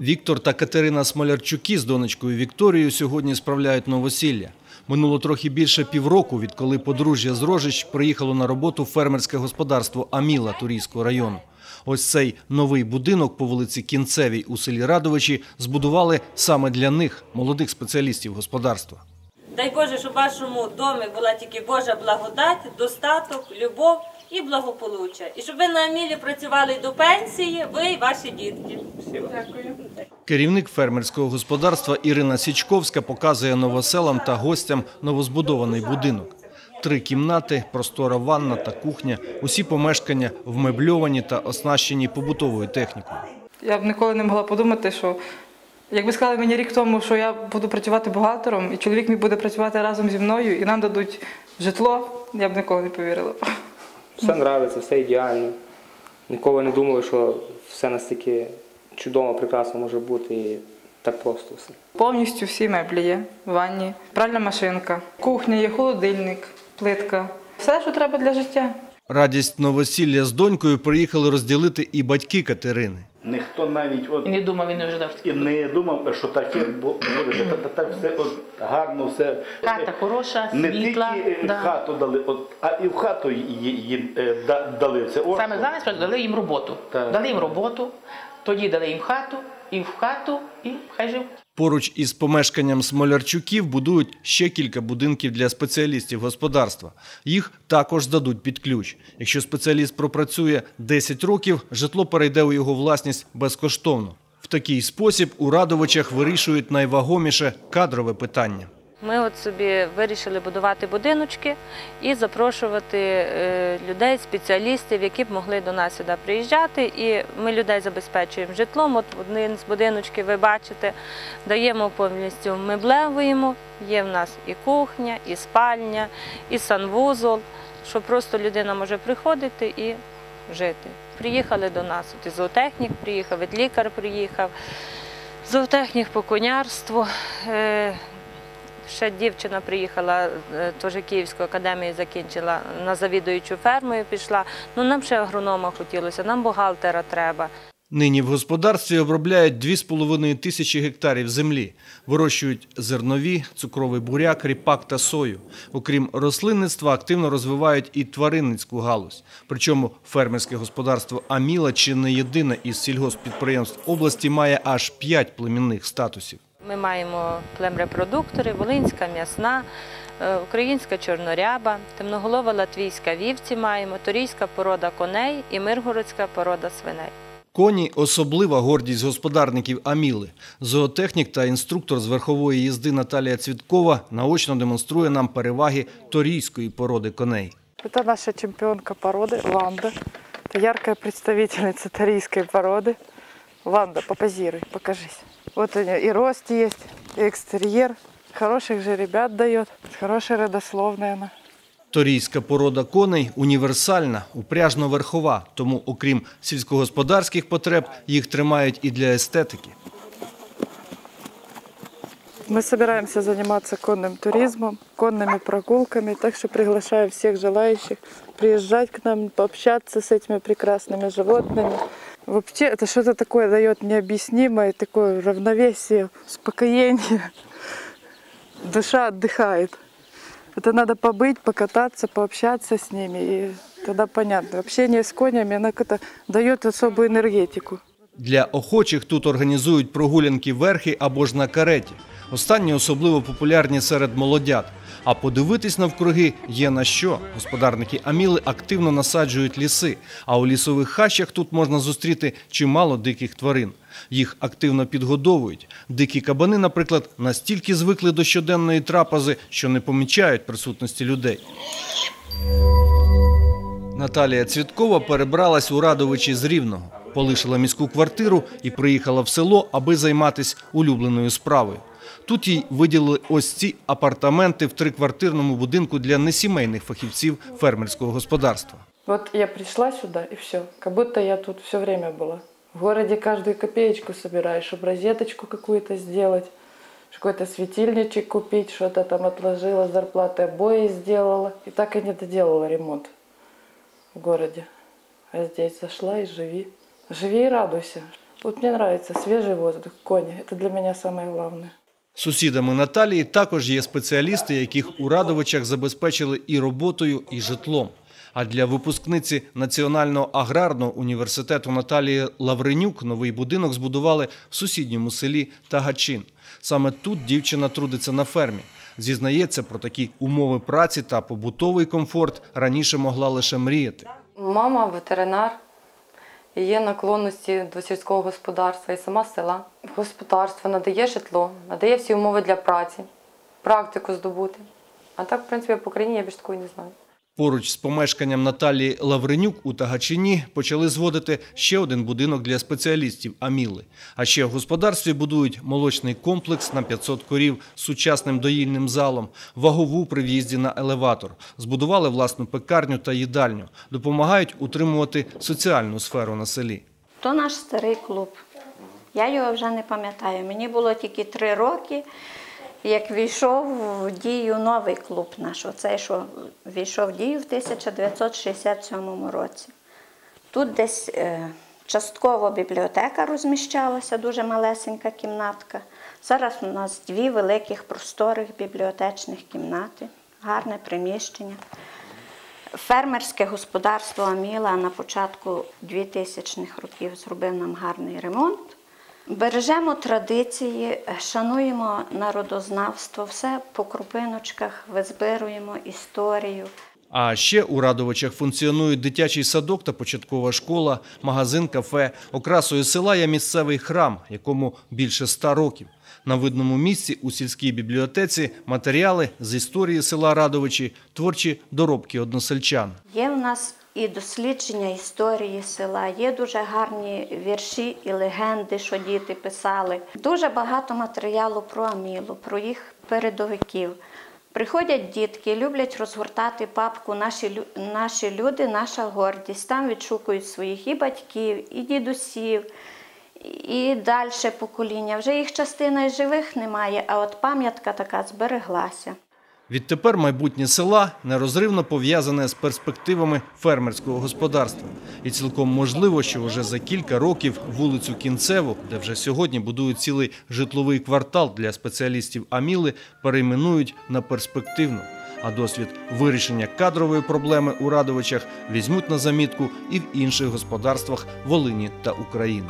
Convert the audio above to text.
Віктор та Катерина Смолярчуки з донечкою Вікторією сьогодні справляють новосілля. Минуло трохи більше півроку, відколи подружжя з Рожич приїхало на роботу фермерське господарство Аміла Турійського району. Ось цей новий будинок по вулиці Кінцевій у селі Радовичі збудували саме для них, молодих спеціалістів господарства. Дай Боже, щоб вашому домі була тільки Божа благодать, достаток, любов і благополуччя. І щоб ви на Амілі працювали до пенсії, ви і ваші дітки. Керівник фермерського господарства Ірина Січковська показує новоселам та гостям новозбудований будинок. Три кімнати, простора ванна та кухня. Усі помешкання вмебльовані та оснащені побутовою технікою. Я б ніколи не могла подумати, що якби сказали мені рік тому, що я буду працювати бухгалтером, і чоловік мій буде працювати разом зі мною, і нам дадуть житло, я б ніколи не повірила. Все подобається, все ідеально. Ніколи не думали, що все настільки чудово, прекрасно може бути і так просто все. Повністю всі меблі є в ванні, пральна машинка, кухня є, холодильник, плитка. Все, що треба для життя. Радість новосілля з донькою приїхали розділити і батьки Катерини. Ніхто навіть от І не думав, він не ожидав. і не думав, що таке бу- буде. Та- та- Так все от гарно, все. Хата хороша, Не світла. тільки е, да. хату дали, от, а і в хату їй, е, да- дали. Це от, Саме зараз дали їм роботу. Так. Дали їм роботу, тоді дали їм хату, і в хату, і хай живуть. Поруч із помешканням Смолярчуків будують ще кілька будинків для спеціалістів господарства. Їх також здадуть під ключ. Якщо спеціаліст пропрацює 10 років, житло перейде у його власність безкоштовно. В такий спосіб у Радовичах вирішують найвагоміше кадрове питання. Ми от собі вирішили будувати будиночки і запрошувати е, людей, спеціалістів, які б могли до нас сюди приїжджати. І ми людей забезпечуємо житлом. От один з будиночків ви бачите, даємо повністю меблевуємо. Є в нас і кухня, і спальня, і санвузол, що просто людина може приходити і жити. Приїхали до нас. От і зоотехнік приїхав, і лікар приїхав, зоотехнік по конярству. Ще дівчина приїхала, е, теж Київську академію закінчила, на завідуючу фермою пішла. Ну нам ще агронома хотілося, нам бухгалтера треба. Нині в господарстві обробляють 2,5 тисячі гектарів землі. Вирощують зернові, цукровий буряк, ріпак та сою. Окрім рослинництва, активно розвивають і тваринницьку галузь. Причому фермерське господарство Аміла чи не єдине із сільгосппідприємств області має аж 5 племінних статусів. Ми маємо племрепродуктори, волинська м'ясна, е, українська чорноряба, темноголова латвійська вівці маємо, торійська порода коней і миргородська порода свиней. Коні – особлива гордість господарників Аміли. Зоотехнік та інструктор з верхової їзди Наталія Цвіткова наочно демонструє нам переваги торійської породи коней. Это наша чемпионка породы Ванда. Это яркая представительница тарийской породы. Ванда, попозируй, покажись. Вот у нее и рост есть, и экстерьер. Хороших же ребят дает. Хорошая родословная она. Торійська порода коней універсальна, упряжно-верхова, тому окрім сільськогосподарських потреб їх тримають і для естетики. Мы собираемся заниматься конным туризмом, конными прогулками, так что приглашаю всех желающих приезжать к нам, пообщаться с этими прекрасными животными. Вообще это что-то такое дает необъяснимое, такое равновесие, успокоение. Душа отдыхает. Это надо побыть, покататься, пообщаться с ними, и тогда понятно. Общение с конями, оно как-то дает особую энергетику. Для охочих тут організують прогулянки верхи або ж на кареті. Останні особливо популярні серед молодят. А подивитись навкруги є на що. Господарники Аміли активно насаджують ліси, а у лісових хащах тут можна зустріти чимало диких тварин. Їх активно підгодовують. Дикі кабани, наприклад, настільки звикли до щоденної трапази, що не помічають присутності людей. Наталія Цвіткова перебралась у Радовичі з Рівного, полишила міську квартиру і приїхала в село, аби займатися улюбленою справою. Тут їй виділили ось ці апартаменти в триквартирному будинку для несімейних фахівців фермерського господарства. Вот я пришла сюда, и все. Как будто я тут все время была. В городе каждую копеечку собираешь, чтобы розеточку какую-то сделать, какой-то светильничек купить, что-то там отложила, зарплаты обои сделала. И так и не доделала ремонт в городе. А здесь зашла и живи. Живи и радуйся. Вот мне нравится свежий воздух, кони. Это для меня самое главное. Сусідами Наталії також є спеціалісти, яких у Радовичах забезпечили і роботою, і житлом. А для випускниці Національного аграрного університету Наталії Лавренюк новий будинок збудували в сусідньому селі Тагачин. Саме тут дівчина трудиться на фермі. Зізнається, про такі умови праці та побутовий комфорт раніше могла лише мріяти. Мама ветеринар, є наклонності до сільського господарства і сама села. Господарство надає житло, надає всі умови для праці, практику здобути. А так, в принципі, по країні я більш такої не знаю. Поруч з помешканням Наталії Лавренюк у Тагачині почали зводити ще один будинок для спеціалістів Аміли. А ще в господарстві будують молочний комплекс на 500 корів з сучасним доїльним залом, вагову при в'їзді на елеватор. Збудували власну пекарню та їдальню. Допомагають утримувати соціальну сферу на селі. То наш старий клуб. Я його вже не пам'ятаю. Мені було тільки три роки, як війшов в дію новий клуб наш, оцей, що війшов в дію в 1967 році. Тут десь е, частково бібліотека розміщалася, дуже малесенька кімнатка. Зараз у нас дві великих просторих бібліотечних кімнати, гарне приміщення. Фермерське господарство Аміла на початку 2000-х років зробив нам гарний ремонт. Бережемо традиції, шануємо народознавство, все по крупиночках, визбируємо історію. А ще у Радовичах функціонують дитячий садок та початкова школа, магазин, кафе. Окрасою села є місцевий храм, якому більше ста років. На видному місці у сільській бібліотеці матеріали з історії села Радовичі, творчі доробки односельчан. Є в нас і дослідження історії села, є дуже гарні вірші і легенди, що діти писали. Дуже багато матеріалу про Амілу, про їх передовиків. Приходять дітки, люблять розгортати папку наші, наші люди, наша гордість. Там відшукують своїх і батьків, і дідусів, і далі покоління. Вже їх частина і живих немає, а от пам'ятка така збереглася. Відтепер майбутнє села нерозривно пов'язане з перспективами фермерського господарства. І цілком можливо, що вже за кілька років вулицю Кінцеву, де вже сьогодні будують цілий житловий квартал для спеціалістів Аміли, перейменують на перспективну. А досвід вирішення кадрової проблеми у Радовичах візьмуть на замітку і в інших господарствах Волині та України.